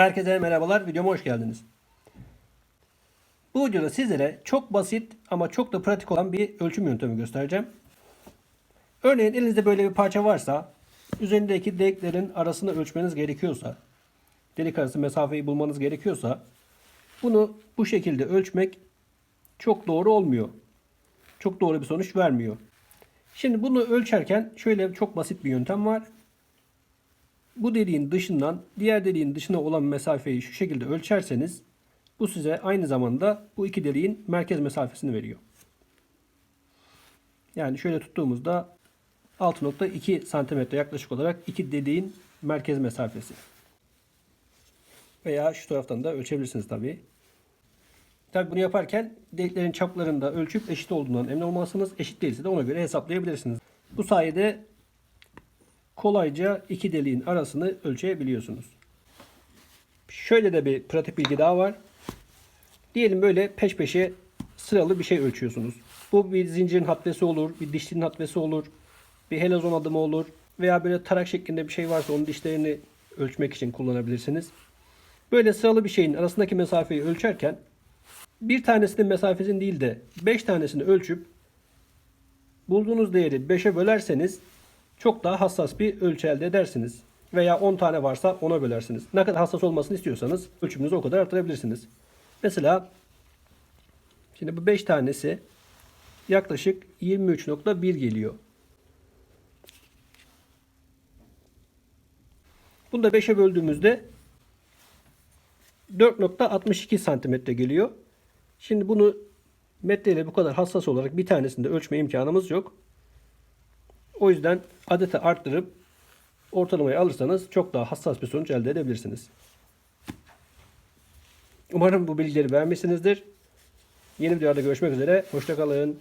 Herkese merhabalar, videoma hoş geldiniz. Bu videoda sizlere çok basit ama çok da pratik olan bir ölçüm yöntemi göstereceğim. Örneğin elinizde böyle bir parça varsa, üzerindeki deliklerin arasını ölçmeniz gerekiyorsa, delik arası mesafeyi bulmanız gerekiyorsa, bunu bu şekilde ölçmek çok doğru olmuyor. Çok doğru bir sonuç vermiyor. Şimdi bunu ölçerken şöyle çok basit bir yöntem var bu deliğin dışından diğer deliğin dışına olan mesafeyi şu şekilde ölçerseniz bu size aynı zamanda bu iki deliğin merkez mesafesini veriyor. Yani şöyle tuttuğumuzda 6.2 santimetre yaklaşık olarak iki deliğin merkez mesafesi. Veya şu taraftan da ölçebilirsiniz tabii. Tabii bunu yaparken deliklerin çaplarını da ölçüp eşit olduğundan emin olmalısınız. Eşit değilse de ona göre hesaplayabilirsiniz. Bu sayede kolayca iki deliğin arasını ölçebiliyorsunuz. Şöyle de bir pratik bilgi daha var. Diyelim böyle peş peşe sıralı bir şey ölçüyorsunuz. Bu bir zincirin hatvesi olur, bir dişlinin hatvesi olur, bir helezon adımı olur veya böyle tarak şeklinde bir şey varsa onun dişlerini ölçmek için kullanabilirsiniz. Böyle sıralı bir şeyin arasındaki mesafeyi ölçerken bir tanesinin mesafesini değil de 5 tanesini ölçüp bulduğunuz değeri 5'e bölerseniz çok daha hassas bir ölçü elde edersiniz. Veya 10 tane varsa 10'a bölersiniz. Ne kadar hassas olmasını istiyorsanız ölçümünüzü o kadar artırabilirsiniz. Mesela şimdi bu 5 tanesi yaklaşık 23.1 geliyor. Bunu da 5'e böldüğümüzde 4.62 santimetre geliyor. Şimdi bunu metreyle bu kadar hassas olarak bir tanesinde ölçme imkanımız yok. O yüzden adeti arttırıp ortalamayı alırsanız çok daha hassas bir sonuç elde edebilirsiniz. Umarım bu bilgileri beğenmişsinizdir. Yeni videolarda görüşmek üzere. Hoşçakalın.